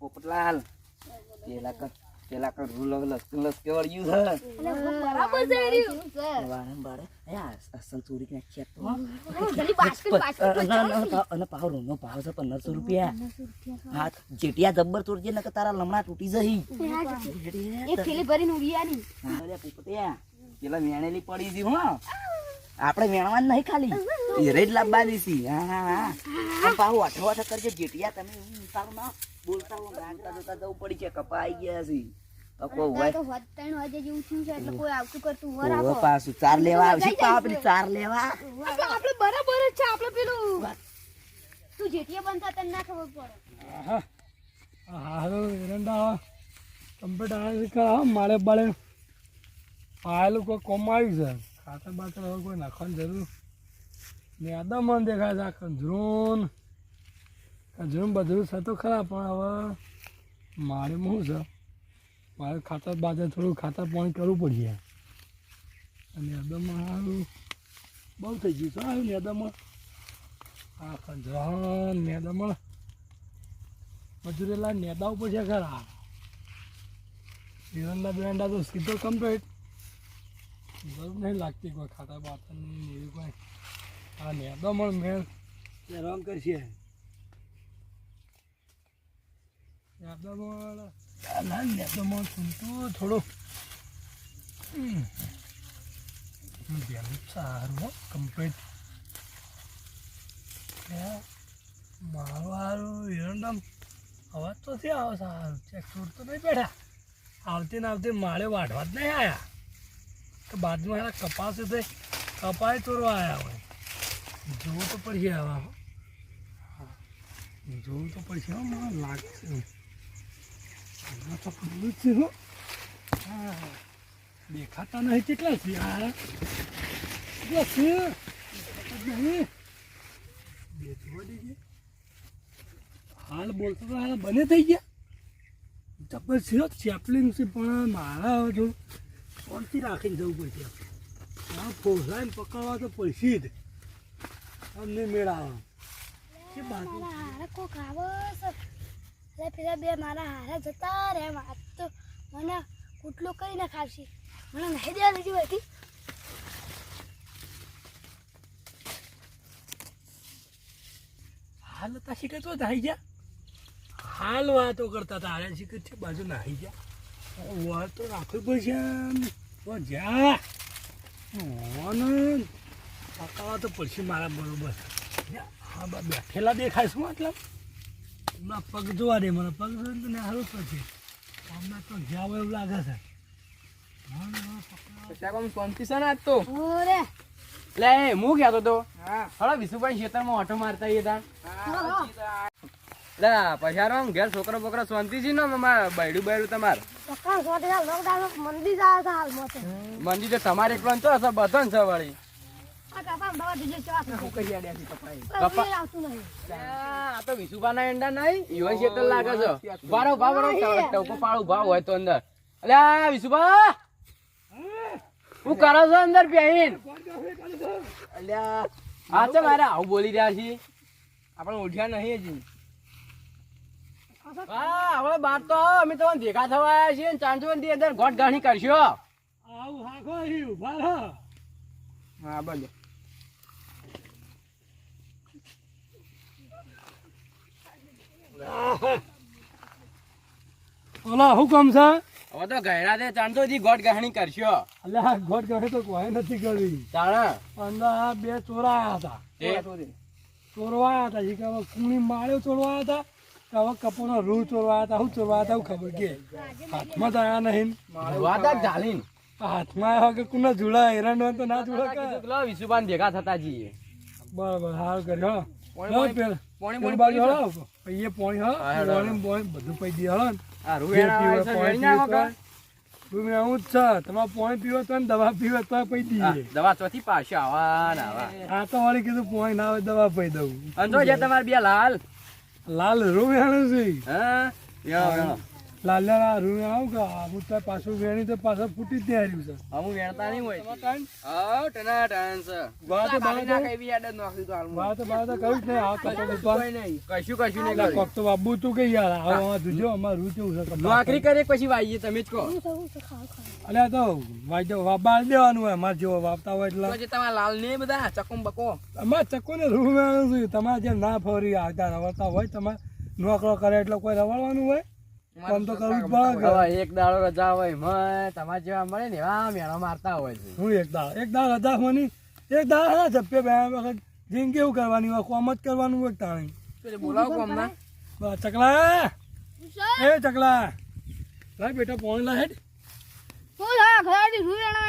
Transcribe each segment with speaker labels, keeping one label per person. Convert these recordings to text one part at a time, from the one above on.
Speaker 1: પોપટલાલ પેલા કર પેલા કર રૂલો લસ લસ કેવડ્યું છે
Speaker 2: બરાબર જઈ રહ્યું.
Speaker 1: વારે બારે એ આ અસલ ચોરી કે ચેક તો
Speaker 2: જલ્દી બાસ્કેટ બાસ્કેટ
Speaker 1: અને પાવ રૂનો ભાવ છે 1500 રૂપિયા હા જેટિયા જબ્બર ચોરજે નકર તારા લમણા તૂટી જહી
Speaker 2: એ થેલી ભરીને ઉડિયાની
Speaker 1: અરે પોપટિયા પેલા મેણેલી પડી દી હો આપણે વેણવાનું નહીં ખાલી. એરે જ લાવવાની છે. હા હા હા. પાછું અઠો અઠો કરજો. જેટિયા તમે એવું ઉતારો ના બોલતા હો ગાંગતા જોતા જવું પડી છે કપાઈ ગયા છે. તો કોઈ હોય.
Speaker 2: તો હોત ત્રણ વાગે જેવું છે એટલે કોઈ આવતું કરતું વર
Speaker 1: ઓવે
Speaker 2: આપો
Speaker 1: પાછું ચાર લેવા આવશે. પા ચાર લેવા.
Speaker 2: આપણે આપણે બરાબર જ છે આપણે પેલું. તું જેટીએ બનતા ના ખબર પડે.
Speaker 3: હારો એરંડા કમ્પ્લીટ મારે બાળે પાયેલું કોઈ કોમ આવ્યું છે. ખાતર બાતર હવે કોઈ નાખવાની જરૂર ને આદમન દેખાય છે, આ કંજરૂન. કંજરૂન છે તો ખરા, પણ હવે મારે શું છે. મારે ખાતર બાતર થોડું ખાતર પાણી કરવું પડશે. અને આદમમાં સારું બહુ થઈ ગયું આવ્યું ને આદમમાં આ કંજરાન ને મજૂરેલા નેદા ઉપર છે ખરા. હિરણના બેરંડા તો સીધો કમ્પ્લીટ જરૂર નહીં લાગતી કોઈ ખાતા બાતરની એવી કોઈ. આ નેદો પણ મેળ. રંગ કરશે. થોડું. સારું કમ્પ્લીટ મારું સારું હિરણડામ અવાજ તો થી આવો સારું. ચેક તો નહીં બેઠા. આવતી ને આવતી માળે વાઢવા જ નહીં આયા. કે બાદમાં એના કપાસ તે કપાય તોરવા આવ્યા હોય. જોવું તો પડશે આવા. જોવું તો પડશે મને લાગશે તો પડ્યું જ છે, હો. દેખાતા નહીં કેટલા છે, આ. છે? નહીં. હાલ બોલતો તો હાલ બને થઈ ગયા. જબરજસ્ત ચેપલિંગ છે, પણ મારા થોડું શાંતિ રાખીને જવું પડશે આ ફોસાઈને પકડવા તો પડશે જ. અમને મેળાવા કે
Speaker 2: મારા હારા કોક આવે એટલે પેલા બે મારા હારા જતા રહે આજ તો. મને કુટલો કરી નાખાવશે. મને નહીં દેવા બેઠી
Speaker 3: હાલ હતા શીખે તો નાહી ગયા હાલ વાતો કરતા હતા. હાલ શીખર છે બાજુ નાહી ગયા વાત તો રાખવી પડશે તો જા ઓન પકાવા તો પડશે મારા બરોબર. હા બા બેઠેલા દેખાય શું મતલબ. એમના પગ જોવા દે મને. પગ જોઈને તો ને હારું પડશે. હમણાં તો જ્યાં હોય એવું લાગે છે. હા, હા,
Speaker 4: ને લે હું કહેતો તો. હળો વિશુભાઈ ખેતરમાં ઓટો મારતા હતા. લે ઘેર છોકરો બોકરો શાંતિ છે ને મારા બૈડું બૈડું તમાર.
Speaker 2: તો.
Speaker 4: તમારે એકલો તો હશે બધો ને છે વળી.
Speaker 2: આ કાપા દવા દીજે ચવા
Speaker 4: શું કરી આડ્યા છે કપાઈ
Speaker 2: કપા આવતું નહીં.
Speaker 4: આ તો વિશુભાના એંડા નહીં યુવાન શેતર લાગે છે. બારો ભાવ બરો ટોકો પાડું ભાવ હોય તો અંદર. અલ્યા વિશુભા! હું કરો છો અંદર પહેરીન અલ્યા હા તો મારે આવું બોલી રહ્યા છીએ. આપણે ઓઢ્યા નહીં હજી. હા હવે બાર તો અમે તમને ભેગા થવા આવ્યા છીએ ચાંચો અંદર ઘોટ ગાણી કરશો.
Speaker 3: આવું હાખો અહીં ઊભા
Speaker 4: હા બોલો.
Speaker 3: ઓલા હુકમ કામ છે?
Speaker 4: હવે તો ગયડા તે ચાંચો થી ઘોટ ગાણી કરશો.
Speaker 3: અલ્યા ઘોટ ગઢે તો કોઈ નથી કરી
Speaker 4: તાણા?
Speaker 3: અંદર આ બે ચોરાયા હતા.
Speaker 4: ચોરવા
Speaker 3: ચોરવાયા હતા. એ કે કુણી માળ્યો ચોરવા હતા. હવે કપોનો રૂ ચોરવા હતા શું ચોરવા હતા એવું ખબર કે હાથમાં તો નહીં.
Speaker 4: વાદા ઝાલીન
Speaker 3: હાથમાં આવ્યા કે કુના જોડા હેરાન હોય તો ના જોડા કે?
Speaker 4: વિશુભાન ભેગા થતા જઈએ.
Speaker 3: બરાબર હાલ કર્યો
Speaker 4: પોણી
Speaker 3: હો
Speaker 4: પોણી-
Speaker 3: પેલા
Speaker 4: પોણી
Speaker 3: પેલી
Speaker 4: પોણી
Speaker 3: બાજુ હળો પૈયે પોણી હો પોણી બધું પૈ દી હળો
Speaker 4: આ
Speaker 3: જે
Speaker 4: છે,
Speaker 3: તમારે પોણી પીવો તો ને દવા પીવો તો પૈ
Speaker 4: હા,
Speaker 3: દઈએ
Speaker 4: દવા ચોથી પાછો આવા ને આવા.
Speaker 3: આ તો વાળી કીધું પોણી ના આવે દવા પૈ દઉં.
Speaker 4: અને જો જે તમારે બે લાલ.
Speaker 3: લાલ રૂમ વેણું છે.
Speaker 4: હા? યો વેણો
Speaker 3: લાલ્યાના રૂમે આવું કે હું તો પાછું વેણી તો પાછળ ફૂટી જ ત્યાં છે.
Speaker 4: હું વેણતા નહીં હોય. હા ટના ટન છે
Speaker 3: વાત બાદ
Speaker 4: નાખે એવી યાદ જ નાખ્યું તો.
Speaker 3: વાત તો બાદ જ નહીં આ
Speaker 4: કોઈ નહીં. કશું કશું નહીં.
Speaker 3: કોક તો બાબુ તું કે યાર આવો આ દુજો અમાર રૂ કેવું છે
Speaker 4: નોકરી કરે પછી વાઈએ તમે જ કહો.
Speaker 2: અલે તો
Speaker 3: વાઈ વાજ્યો વાપા દેવાનું હોય અમારે જેવો વાપતા હોય એટલે.
Speaker 4: પછી તમારા લાલ ને બધા ચકમ બકો.
Speaker 3: અમારે ને રૂ વેણું છું? તમારે જે ના ફરી આવતા રવડતા હોય તમારે નોકરો કરે એટલે કોઈ રવડવાનું હોય? કામ તો કરવું જ. પડે
Speaker 4: હવે એક દાડો રજા હોય મય તમારે જેવા મળે ને એવા મેળો મારતા હોય છે.
Speaker 3: હું એક દાડો એક દાળ રજા મની એક હા ઝપ્પે બે વખત. જિંદગી એવું કરવાની હોય કોમ જ કરવાનું હોય તાણી.
Speaker 4: બોલાવો કોમના.
Speaker 3: બસ, ચકલા એ ચકલા. લાય બેટા પોણી લાય હેડ.
Speaker 2: હું લા ઘરે રૂ વેણા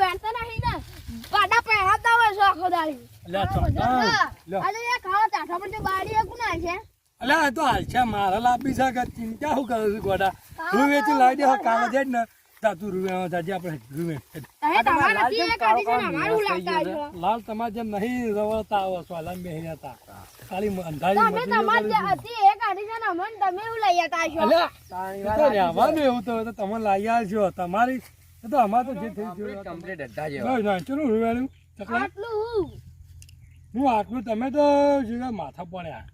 Speaker 2: વેણતા નહીં ને. પાડા પહેરાતા હોય છે આખો દાડી.
Speaker 3: અલ્યા ચોટા લ્યો.
Speaker 2: આજે પર એક ના છે?
Speaker 3: અલે આ તો હાલશે મારે લાપી છે ચિંતા. શું કરું છું ગોડા? રૂવે થી લાવી દે કાલે જાય ને તાતું રૂવે જાજે આપણે
Speaker 2: રૂવે
Speaker 3: લાલ તમારે જેમ નહીં રવળતા આવો છો અલમ બેહી હતા ખાલી અંધારી તો તમે લઈ આવ્યા તમારી તો અમાર તો
Speaker 2: હું?
Speaker 3: આટલું તમે તો જીગા માથા પડ્યા.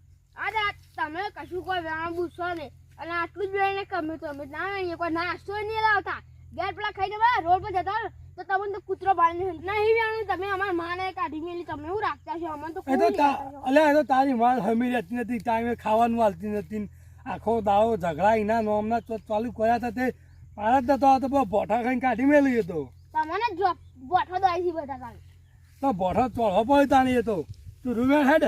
Speaker 2: તમે કશું કોઈ વેણ પૂછશો નહીં. અને આટલું જ વેણ તો અમે. ના અહીંયા કોઈ નાસ્તો નહીં લાવતા. ઘેર પેલા ખાઈને બધા રોડ પર જતા તો તમને તો કૂતરો બાળીને નહીં. વેણું તમે અમારા માને કાઢી મેલી. તમે એવું રાખતા છો અમને તો
Speaker 3: અલે તો તારી માલ હમી રહેતી નથી ટાઈમે ખાવાનું હાલતી નથી. આખો દાવો ઝઘડા એના નોમના ચાલુ કર્યા હતા તે. જ નતો તો બહુ ખાઈને કાઢી મેલી હતો
Speaker 2: તમને જો બોઠો દોઈ બધા
Speaker 3: તો ભોઠો ચોળવો પડે તાણી એ તો. તું રૂવેણ હેડ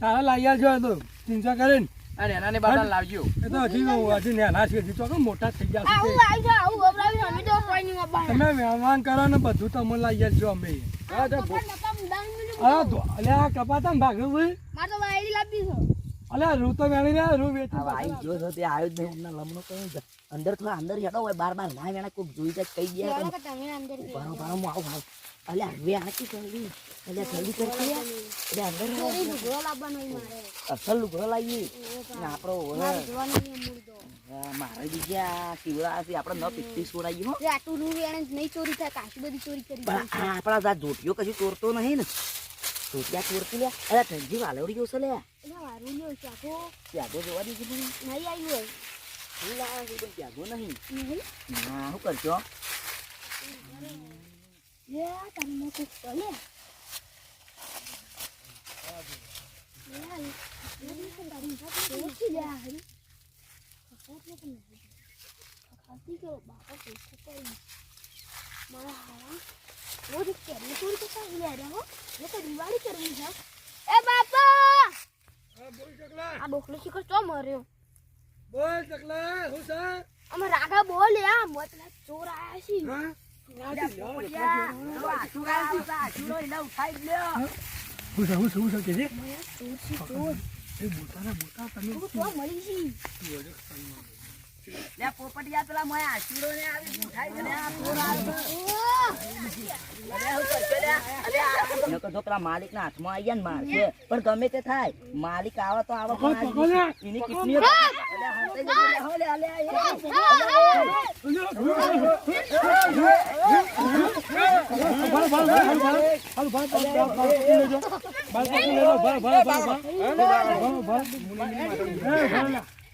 Speaker 3: તારા લાગ્યા છો એ તો. ચિંતા કરીને
Speaker 4: અને એના ને બધા લાવજો.
Speaker 3: એ તો હજી હજી ને છે હજી તો મોટા થઈ ગયા છે
Speaker 2: આવું આવી જાવ આવું ગભરાવી અમે તો કોઈ નહીં બાબા
Speaker 3: તમે મહેમાન કરો ને બધું તમે લાવી આવજો અમે.
Speaker 4: હા, તો હા
Speaker 3: તો અલે અલ્યા આ કપાતા ને ભાગવું ભાઈ.
Speaker 2: મારે તો વાયડી લાવી છો.
Speaker 3: અલ્યા રૂ તો મેળી રહ્યા રૂ વેચી
Speaker 1: ભાઈ આઈ ગયો છો તે આવ્યો જ નહીં એમના લમણો કયો છે. અંદર થોડા અંદર હેડો હોય બાર બાર ના વેણા કોક જોઈ જાય કઈ ગયા
Speaker 2: તમે અંદર
Speaker 1: બારો બારો હું આવું અલે અલ્યા આ કી જલ્દી એટલે જલ્દી કરતી એટલે અંદર અસલ લુગડો લાવીએ. ને આપણો
Speaker 2: મારે
Speaker 1: બીજા શિવરાશી આપડે ન પિત્તી છોડાઈ હો.
Speaker 2: આટલું રૂ એને નહીં ચોરી થાય કાશી બધી ચોરી કરી
Speaker 1: પણ આપણા જા ધોટીઓ કશું ચોરતો નહીં ને. ધોટિયા ચોરતી લે. અરે ધનજી
Speaker 2: વાલવડી ગયો છે લે
Speaker 1: ત્યાગો જોવા દીધી
Speaker 2: નહીં આવ્યું હોય.
Speaker 1: હું લાવ્યો ત્યાગો નહીં. ના શું કરશો?
Speaker 2: Yeah, I can make. Diwali કરવી છે એ બાપા આ બોકલો શીખો ચો મર્યો
Speaker 3: બોલ ચકલા હું? છે
Speaker 2: અમે રાગા બોલ યા મો પેલા ચોર આયા છે
Speaker 3: હા રાગા બોલ યા ચોર આયા છે ચોર લઉ ફાઈટ લ્યો હું સહુ શું સહુ
Speaker 2: કે છે?
Speaker 3: એ બોતા બોતા તમે
Speaker 2: મળી છે.
Speaker 1: પોપટિયા પેલા મોય આશીરો ને આવી ઉઠાઈ છે આ ચોર આવે છે. પેલા માલિક ના હાથમાં આવી ગયા ને મારશે પણ ગમે તે થાય માલિક આવે તો આવે પણ એની લે, લે, લે, એ.
Speaker 3: ભાર ભાર ભાર ભાર ભાર ભાર ભાર ભાર ભાર ભાર ભાર ભાર ભાર ભાર ભાર ભાર ભાર ભાર લો ભાર ભાર
Speaker 4: અલા, રૂ- એ રૂ પકડ્યા.
Speaker 3: રૂ લઈ લો
Speaker 4: ના, ના, ચીકરે. ના, ના.
Speaker 3: રૂ લઈ લો ફ્લો
Speaker 4: પકડે, પકડે.
Speaker 3: ભાર બાજુ રૂ તોડી જશે
Speaker 1: અલ્યા, એ પોપટિયા. અલ્યા, પોપટિયા બતાય તો ખરો લે આ મને મારી નાખશે.
Speaker 4: લા, લા. માલે.
Speaker 1: અલ્યા,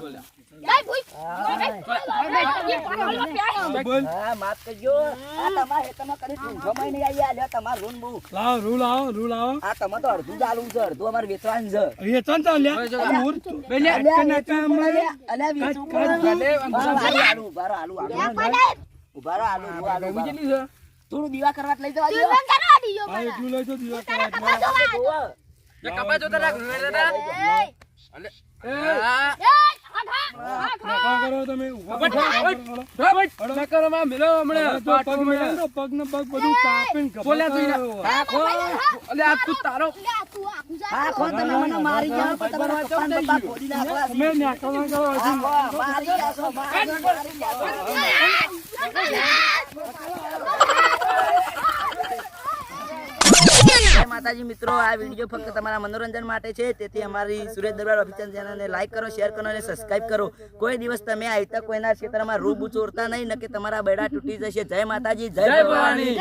Speaker 3: બોલ્યા
Speaker 1: હા માફ કરજો. આ તમારે હેતમાં કરી માં નહીં આવી આલ્યો તમાર લોન બહુ.
Speaker 3: લાવો રૂ લાવો રૂ લાવો.
Speaker 1: આ તમે તો અડધું જ આલવું છે અડધું અમારે વેચવાનું છે.
Speaker 3: એ ચાલ ચાલ લ્યા. મૂર કને કામ
Speaker 1: અલ્યા, આલુ, આલુ, આલુ. આલુ, આલુ, થોડું દીવા કરવા લઈ જવા દ્યો.
Speaker 3: આ એટલું લઈ તો દીવા કરાય
Speaker 4: કપા જોતા રાખ દાદા. હા.
Speaker 3: નકા કરો તમે ઊભા
Speaker 4: બટ,
Speaker 3: થાઓ,
Speaker 4: બટ,
Speaker 3: હળો.
Speaker 4: મેં કરો માં મિલો હમણાં.
Speaker 3: પગ
Speaker 4: મળ્યો.
Speaker 3: પગ ને પગ બધું કાપીને
Speaker 4: બોલ્યા તું રાખો. અલે આ તું તારો.
Speaker 1: હા, ખો, તમે? મને મારી જાઓ, પણ તમારા પપ્પાને પપ્પા ખોદી નાખો.
Speaker 3: અમે ન્યાકરવા કરો
Speaker 1: હા,
Speaker 3: હજી.
Speaker 1: ખો, મારી જાશો, મારી મારી જાશો. જય માતાજી મિત્રો આ વીડિયો ફક્ત તમારા મનોરંજન માટે છે. તેથી અમારી સુરેશ દરબાર ઓફિશિયલ ચેનલને લાઈક કરો શેર કરો અને સબસ્ક્રાઇબ કરો. કોઈ દિવસ તમે આવી તક કોઈના ક્ષેત્રમાં રૂબુ ચોરતા નહીં નકે તમારા બેડા તૂટી જશે. જય માતાજી જય
Speaker 4: ભવાની.